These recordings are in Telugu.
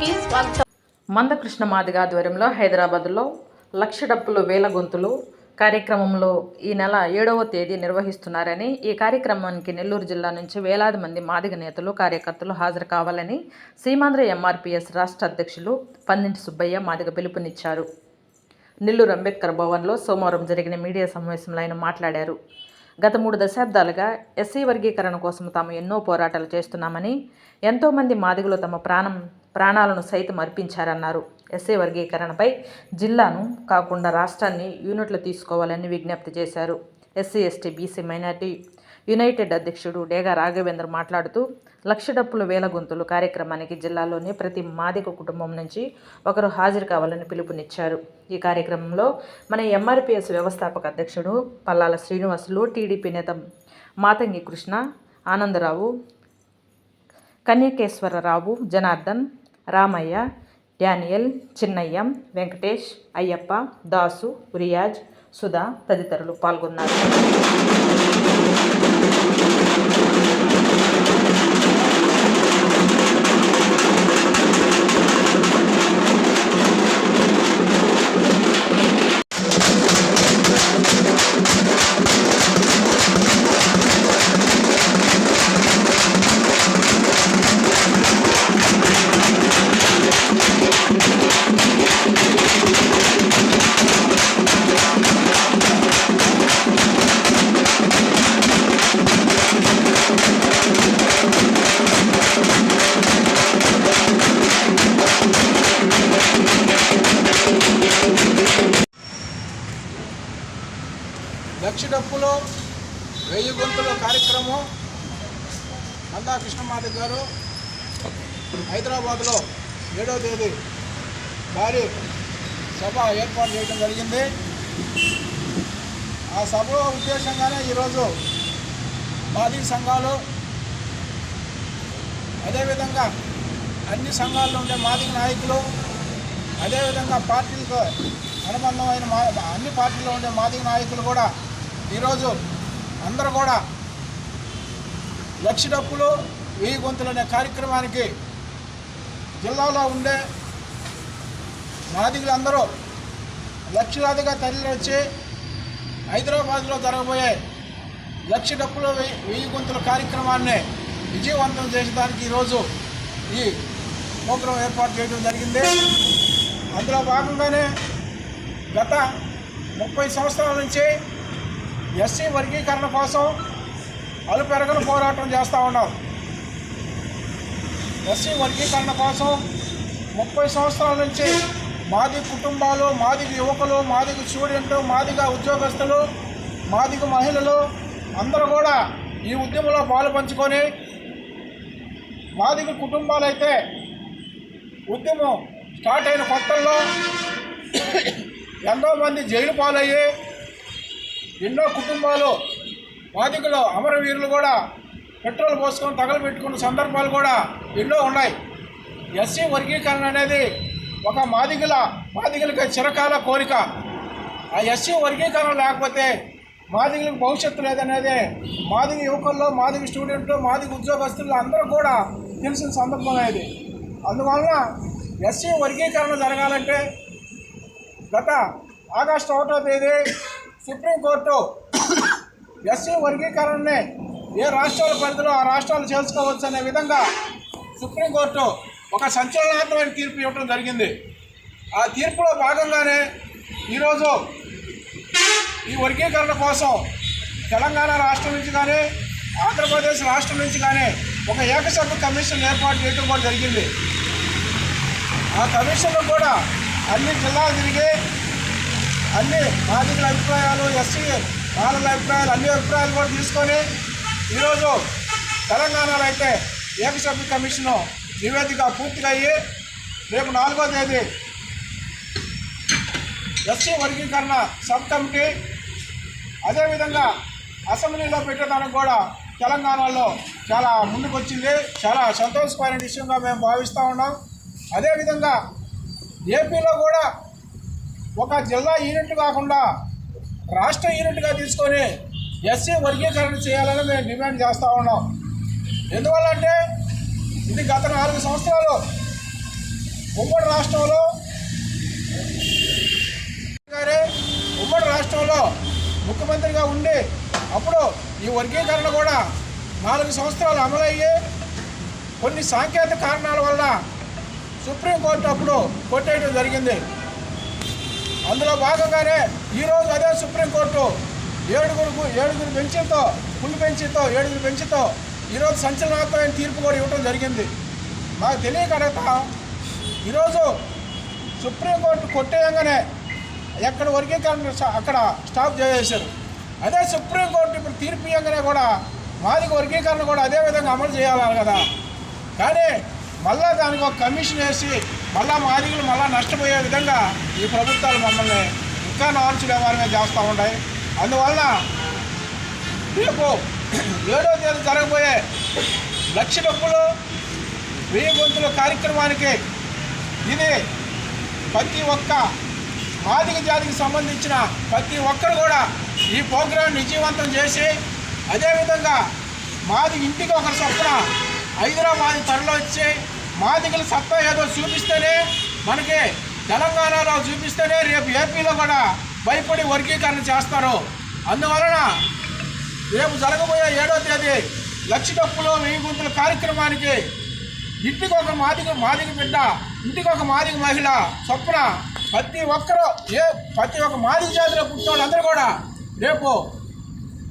కి స్వాగతం మందకృష్ణ మాదిగ ఆధ్వర్యంలో హైదరాబాద్లో లక్ష డప్పులు వేల గొంతులు కార్యక్రమంలో ఈ నెల ఏడవ తేదీ నిర్వహిస్తున్నారని ఈ కార్యక్రమానికి నెల్లూరు జిల్లా నుంచి వేలాది మంది మాదిగ నేతలు కార్యకర్తలు హాజరు కావాలని సీమాంధ్ర ఎంఆర్పిఎస్ రాష్ట్ర అధ్యక్షులు పందింటి సుబ్బయ్య మాదిగ పిలుపునిచ్చారు. నెల్లూరు అంబేద్కర్ భవన్లో సోమవారం జరిగిన మీడియా సమావేశంలో ఆయన మాట్లాడారు. గత మూడు దశాబ్దాలుగా ఎస్సీ వర్గీకరణ కోసం తాము ఎన్నో పోరాటాలు చేస్తున్నామని ఎంతోమంది మాదిగలు తమ ప్రాణం ప్రాణాలను సైతం అర్పించారన్నారు. ఎస్ఏ వర్గీకరణపై జిల్లాను కాకుండా రాష్ట్రాన్ని యూనిట్లు తీసుకోవాలని విజ్ఞప్తి చేశారు. SC ST BC minority united అధ్యక్షుడు డేగా రాఘవేంద్ర మాట్లాడుతూ లక్ష డప్పుల వేల గొంతులు కార్యక్రమానికి జిల్లాలోని ప్రతి మాదిక కుటుంబం నుంచి ఒకరు హాజరు కావాలని పిలుపునిచ్చారు. ఈ కార్యక్రమంలో మన ఎంఆర్పిఎస్ వ్యవస్థాపక అధ్యక్షుడు పల్లాల శ్రీనివాసులు టీడీపీ నేత మాతంగి కృష్ణ ఆనందరావు కన్యకేశ్వరరావు జనార్దన్ రామయ్య డానియల్ చిన్నయ్య వెంకటేష్ అయ్యప్ప దాసు రియాజ్ సుధా తదితరులు పాల్గొన్నారు. డప్పులో వెయ్యి గొంతులు కార్యక్రమం నందా కృష్ణమాధవ్ గారు హైదరాబాద్లో ఏడో తేదీ భారీ సభ ఏర్పాటు చేయడం జరిగింది. ఆ సభలో ఉద్దేశంగానే ఈరోజు బాధిత సంఘాలు అదేవిధంగా అన్ని సంఘాల్లో ఉండే మాదిక నాయకులు అదేవిధంగా పార్టీలతో అనుబంధమైన మా అన్ని పార్టీల్లో ఉండే మాదిక నాయకులు కూడా ఈరోజు అందరూ కూడా లక్ష డప్పులు వెయ్యి గొంతులు అనే కార్యక్రమానికి జిల్లాలో ఉండే మాదిగలందరూ లక్షలాదిగా తరలివచ్చి హైదరాబాద్లో జరగబోయే లక్ష డప్పులు వెయ్యి గొంతుల కార్యక్రమాన్ని విజయవంతం చేసేదానికి ఈరోజు ఈ ప్రోగ్రాం ఏర్పాటు చేయడం జరిగింది. అందులో భాగంగానే గత ముప్పై సంవత్సరాల నుంచి ఎస్సీ వర్గీకరణ కోసం అలుపెరగని పోరాటం చేస్తూ ఉన్నారు. ఎస్సీ వర్గీకరణ కోసం ముప్పై సంవత్సరాల నుంచి మాది కుటుంబాలు మాదిగ యువకులు మాదిగ స్టూడెంట్ మాదిగ ఉద్యోగస్తులు మాదిగ మహిళలు అందరూ కూడా ఈ ఉద్యమంలో పాలు పంచుకొని మాదిగ కుటుంబాలైతే ఉద్యమం స్టార్ట్ అయిన కొత్తల్లో ఎంతోమంది జైలు పాలయ్యి ఎన్నో కుటుంబాలు బాధికులు అమరవీరులు కూడా పెట్రోల్ పోసుకొని తగలబెట్టుకున్న సందర్భాలు కూడా ఎన్నో ఉన్నాయి. ఎస్సీ వర్గీకరణ అనేది ఒక మాదిగల మాదిగలకి చిరకాల కోరిక. ఆ ఎస్సీ వర్గీకరణ లేకపోతే మాదిగలకు భవిష్యత్తు లేదనేది మాదిగ యువకుల్లో మాదిగ స్టూడెంట్లు మాదిగ ఉద్యోగస్తులు అందరూ కూడా తెలిసిన సందర్భం అనేది. అందువలన ఎస్సీ వర్గీకరణ జరగాలంటే గత ఆగస్టు ఒకటో తేదీ సుప్రీంకోర్టు ఎస్సీ వర్గీకరణని ఏ రాష్ట్రాల పరిధిలో ఆ రాష్ట్రాలు చేసుకోవచ్చు అనే విధంగా సుప్రీంకోర్టు ఒక సంచలనాత్మకమైన తీర్పు ఇవ్వడం జరిగింది. ఆ తీర్పులో భాగంగానే ఈరోజు ఈ వర్గీకరణ కోసం తెలంగాణ రాష్ట్రం నుంచి కానీ ఆంధ్రప్రదేశ్ రాష్ట్రం నుంచి కానీ ఒక ఏకసభ్య కమిషన్ ఏర్పాటు చేయడం కూడా జరిగింది. ఆ కమిషన్లో కూడా అన్ని జిల్లాలు తిరిగి అన్ని బాధితుల అభిప్రాయాలు ఎస్సీ వాళ్ళ అభిప్రాయాలు అన్ని అభిప్రాయాలు కూడా తీసుకొని ఈరోజు తెలంగాణలో అయితే ఏకసభ్య కమిషను నివేదిక పూర్తిగా అయ్యి రేపు నాలుగో తేదీ ఎస్సీ వర్గీకరణ సబ్ కమిటీ అదేవిధంగా అసెంబ్లీలో పెట్టడానికి కూడా తెలంగాణలో చాలా ముందుకొచ్చింది. చాలా సంతోషకరమైన విషయంగా మేము భావిస్తూ ఉన్నాం. అదేవిధంగా ఏపీలో కూడా ఒక జిల్లా యూనిట్ కాకుండా రాష్ట్ర యూనిట్గా తీసుకొని ఎస్సీ వర్గీకరణ చేయాలని మేము డిమాండ్ చేస్తూ ఉన్నాం. ఎందువల్లంటే ఇది గత నాలుగు సంవత్సరాలు ఉమ్మడి రాష్ట్రంలో గారే ఉమ్మడి రాష్ట్రంలో ముఖ్యమంత్రిగా ఉండి అప్పుడు ఈ వర్గీకరణ కూడా నాలుగు సంవత్సరాలు అమలయ్యి కొన్ని సాంకేతిక కారణాల వల్ల సుప్రీంకోర్టు అప్పుడు కొట్టేయడం జరిగింది. అందులో భాగంగానే ఈరోజు అదే సుప్రీంకోర్టు ఏడుగురు ఏడుగురు బెంచ్తో ఫుల్ బెంచ్తో ఏడుగురు బెంచ్తో ఈరోజు సంచలనాత్మకమైన తీర్పు కూడా ఇవ్వడం జరిగింది. నాకు తెలియక ఈరోజు సుప్రీంకోర్టు కొట్టేయంగానే ఎక్కడ వర్గీకరణ అక్కడ స్టాప్ చేసేశారు. అదే సుప్రీంకోర్టు ఇప్పుడు తీర్పు ఇవ్వగానే కూడా మాదిక వర్గీకరణ కూడా అదే విధంగా అమలు చేయాలి కదా. కానీ మళ్ళా దానికి ఒక కమిషన్ వేసి మళ్ళా మాదిగులు మళ్ళా నష్టపోయే విధంగా ఈ ప్రభుత్వాలు మమ్మల్ని ఇంకా నార్చు వ్యవహారంగా చేస్తూ ఉన్నాయి అందువల్ల రేపు ఏడో తేదీ జరగబోయే లక్ష డబ్బులు వెయ్యి గొంతుల కార్యక్రమానికి ఇది ప్రతి ఒక్క మాదిగ జాతికి సంబంధించిన ప్రతి ఒక్కరు కూడా ఈ ప్రోగ్రాం విజయవంతం చేసి అదేవిధంగా మాది ఇంటికి ఒకరి చొప్పున హైదరాబాద్ త్వరలో వచ్చి మాదిగల సత్తా ఏదో చూపిస్తేనే మనకి తెలంగాణలో చూపిస్తేనే రేపు ఏపీలో కూడా భయపడి వర్గీకరణ చేస్తారు. అందువలన రేపు జరగబోయే ఏడో తేదీ లక్ష డప్పులు వెయ్యి గుంతుల కార్యక్రమానికి ఇంటికి ఒక మాదిగ మాదిగ బిడ్డ ఇంటికి ఒక మాదిగ మహిళ చొప్పున ప్రతి ఒక్కరూ ఏ ప్రతి ఒక్క మాదిగ జాతిలో పుట్టిన వాళ్ళందరూ కూడా రేపు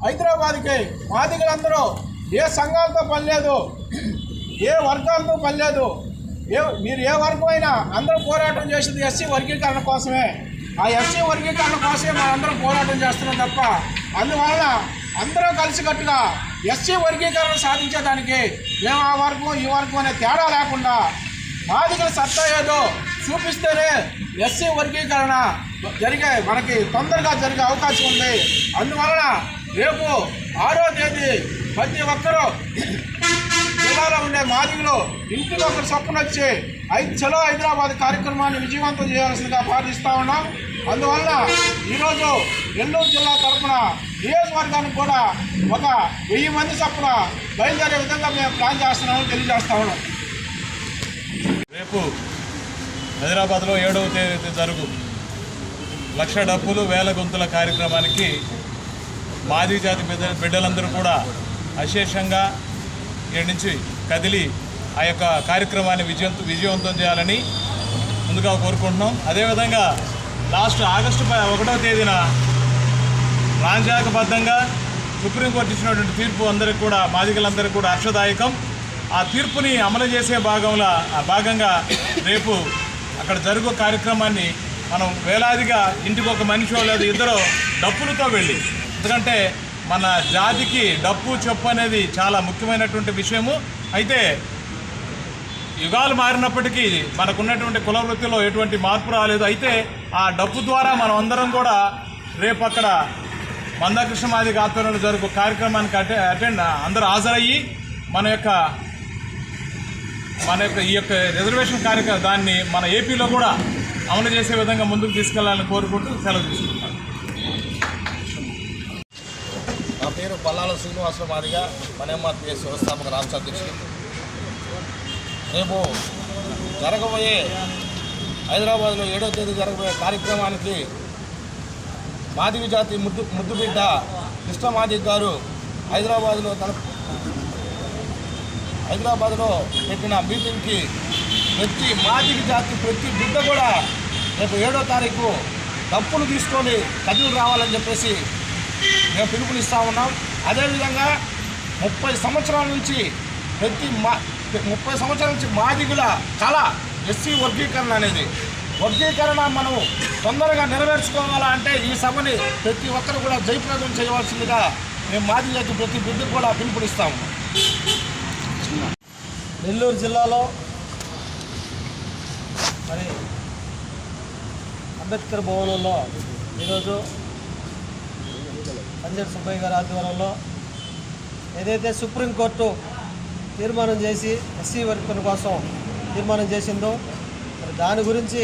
హైదరాబాద్కి మాదిగలందరూ ఏ సంఘాలతో పని లేదు ఏ వర్గాలతో పని లేదు ఏ మీరు ఏ వర్గం అయినా అందరూ పోరాటం చేసేది ఎస్సీ వర్గీకరణ కోసమే. ఆ ఎస్సీ వర్గీకరణ కోసమే మనందరం పోరాటం చేస్తున్నాం తప్ప అందువలన అందరూ కలిసికట్టుగా ఎస్సీ వర్గీకరణ సాధించేదానికి మేము ఆ వర్గం ఈ వర్గం అనే తేడా లేకుండా మాదిగల సత్తా ఏదో చూపిస్తేనే ఎస్సీ వర్గీకరణ జరిగే మనకి తొందరగా జరిగే అవకాశం ఉంది. అందువలన రేపు ఆరో తేదీ ప్రతి ఒక్కరూ జిల్లాలో ఉండే మాదిగలు ఇంటికి ఒకరు చొప్పున వచ్చి ఐదు చలో హైదరాబాద్ కార్యక్రమాన్ని విజయవంతం చేయాల్సిందిగా ప్రార్థిస్తూ ఉన్నాం. అందువల్ల ఈరోజు నెల్లూరు జిల్లా తరఫున నియోజకవర్గానికి కూడా ఒక వెయ్యి మంది చొప్పున బయలుదేరే విధంగా మేము ప్లాన్ చేస్తున్నామని తెలియజేస్తా ఉన్నాం. రేపు హైదరాబాద్లో ఏడవ తేదీ జరుగు లక్ష డబ్బులు వేల గొంతుల కార్యక్రమానికి మాదిగ జాతి బిడ్డలందరూ కూడా అశేషంగా ఇక్కడి నుంచి కదిలి ఆ యొక్క కార్యక్రమాన్ని విజయం విజయవంతం చేయాలని ముందుగా కోరుకుంటున్నాం. అదేవిధంగా లాస్ట్ ఆగస్టు ఒకటవ తేదీన రాజ్యాంగబద్ధంగా సుప్రీంకోర్టు ఇచ్చినటువంటి తీర్పు అందరికి కూడా మాదిగలందరికీ కూడా హర్షదాయకం. ఆ తీర్పుని అమలు చేసే భాగంలో ఆ భాగంగా రేపు అక్కడ జరుగు కార్యక్రమాన్ని మనం వేలాదిగా ఇంటికి ఒక మనిషి లేదా ఇద్దరు డప్పులతో వెళ్ళి ఎందుకంటే మన జాతికి డప్పు చెప్పు అనేది చాలా ముఖ్యమైనటువంటి విషయము. అయితే యుగాలు మారినప్పటికీ మనకున్నటువంటి కుల వృత్తిలో ఎటువంటి మార్పు రాలేదు. అయితే ఆ డప్పు ద్వారా మనం అందరం కూడా రేపు అక్కడ మందాకృష్ణ మాదిగ ఆధ్వర్యంలో జరుగు కార్యక్రమానికి అటె అటెండ్ అందరూ హాజరయ్యి మన యొక్క మన యొక్క ఈ యొక్క రిజర్వేషన్ కార్యక్రమం దాన్ని మన ఏపీలో కూడా అమలు చేసే విధంగా ముందుకు తీసుకెళ్ళాలని కోరుకుంటూ సెలవు తీసుకుంటాం పల్లాల శ్రీనివాసరావు మాదిగా మనేమార్పిఎస్ వ్యవస్థాపక రాష్ట్ర అధ్యక్షుడు రేపు జరగబోయే హైదరాబాద్లో ఏడో తేదీ జరగబోయే కార్యక్రమానికి మాదివి జాతి ముద్దు ముద్దుబిడ్డ కృష్ణ మాదిగ గారు హైదరాబాద్లో తన హైదరాబాద్లో పెట్టిన మీటింగ్కి ప్రతి మాదిగ జాతి ప్రతి బిడ్డ కూడా రేపు ఏడో తారీఖు డప్పులు తీసుకొని కదిలి రావాలని చెప్పేసి మేము పిలుపునిస్తా ఉన్నాం. అదేవిధంగా ముప్పై సంవత్సరాల నుంచి ప్రతి మా ముప్పై సంవత్సరాల నుంచి మాదిగుల కళ ఎస్సీ వర్గీకరణ అనేది. వర్గీకరణ మనం తొందరగా నెరవేర్చుకోవాలా అంటే ఈ సభని ప్రతి ఒక్కరు కూడా జయప్రదం చేయవలసిందిగా మేము మాది జాతి ప్రతి బిడ్డకు కూడా పిలుపునిస్తాము నెల్లూరు జిల్లాలో మరి అంబేద్కర్ భవనంలో ఈరోజు సంజయ్ సుబ్బయ్య గారి ఆధ్వర్యంలో ఏదైతే సుప్రీంకోర్టు తీర్మానం చేసి ఎస్సీ వర్గం కోసం తీర్మానం చేసిందో మరి దాని గురించి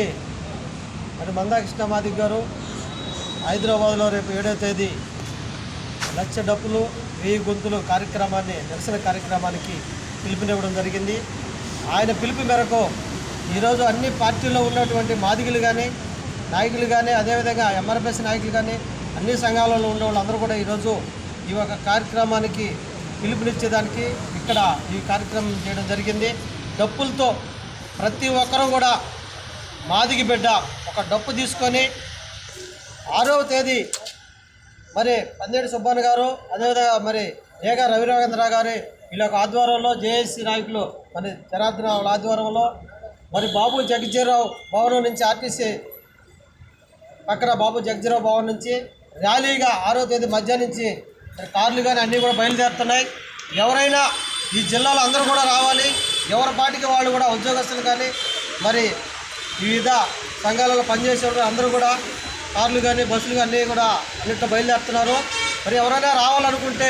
మరి మందాకృష్ణ మాదిక్ గారు హైదరాబాద్లో రేపు ఏడో తేదీ లక్ష డప్పులు వెయ్యి గొంతులు కార్యక్రమాన్ని నిరసన కార్యక్రమానికి పిలుపునివ్వడం జరిగింది. ఆయన పిలుపు మేరకు ఈరోజు అన్ని పార్టీల్లో ఉన్నటువంటి మాదిగులు కానీ నాయకులు కానీ అదేవిధంగా ఎంఆర్పిఎస్ నాయకులు కానీ అన్ని సంఘాలలో ఉండే వాళ్ళందరూ కూడా ఈరోజు ఈ యొక్క కార్యక్రమానికి పిలుపునిచ్చేదానికి ఇక్కడ ఈ కార్యక్రమం చేయడం జరిగింది. డప్పులతో ప్రతి ఒక్కరూ కూడా మాదిగి బిడ్డ ఒక డప్పు తీసుకొని ఆరవ తేదీ మరి పందేటి సుబ్బన్న గారు అదేవిధంగా మరి ఏక రవిరాఘేంద్ర గారి వీళ్ళ యొక్క ఆధ్వర్యంలో జేఏసీ నాయకులు మరి జనార్దన ఆధ్వర్యంలో మరి బాబు జగజ్జీరావు భవనం నుంచి ఆర్టీసీ పక్కన బాబు జగజీరావు భవన్ నుంచి ర్యాలీగా ఆరో తేదీ మధ్యాహ్నం నుంచి కార్లు కానీ అన్నీ కూడా బయలుదేరుతున్నాయి. ఎవరైనా ఈ జిల్లాలో అందరూ కూడా రావాలి. ఎవరి పాటికి వాళ్ళు కూడా ఉద్యోగస్తులు కానీ మరి వివిధ సంఘాలలో పనిచేసే అందరూ కూడా కార్లు కానీ బస్సులు కానీ అన్నీ కూడా అన్నింటిలో బయలుదేరుతున్నారు. మరి ఎవరైనా రావాలనుకుంటే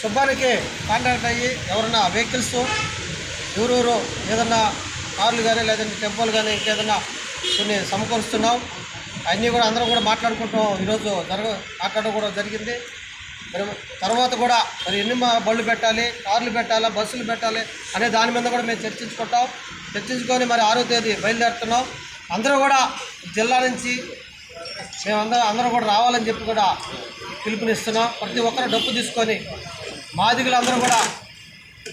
సుబ్బానికి కాంటాక్ట్ అయ్యి ఎవరైనా వెహికల్స్ ఊరూరు ఏదన్నా కార్లు కానీ లేదంటే టెంపోలు కానీ ఇంకేదన్నా కొన్ని సమకూరుస్తున్నాం. అన్నీ కూడా అందరం కూడా మాట్లాడుకుంటాం ఈరోజు జరగ మాట్లాడడం కూడా జరిగింది. మరి తర్వాత కూడా మరి ఎన్ని మా బళ్ళు పెట్టాలి కార్లు పెట్టాలా బస్సులు పెట్టాలి అనే దాని మీద కూడా మేము చర్చించుకుంటాం. చర్చించుకొని మరి ఆరో తేదీ బయలుదేరుతున్నాం. అందరూ కూడా జిల్లా నుంచి మేమందరం అందరం కూడా రావాలని చెప్పి కూడా పిలుపునిస్తున్నాం. ప్రతి ఒక్కరు డప్పు తీసుకొని మాదిగులందరూ కూడా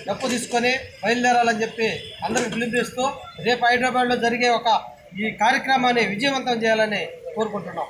డప్పు తీసుకొని బయలుదేరాలని చెప్పి అందరికి పిలుపునిస్తూ రేపు హైదరాబాద్లో జరిగే ఒక ఈ కార్యక్రమాన్ని విజయవంతం చేయాలని కోరుకుంటున్నాం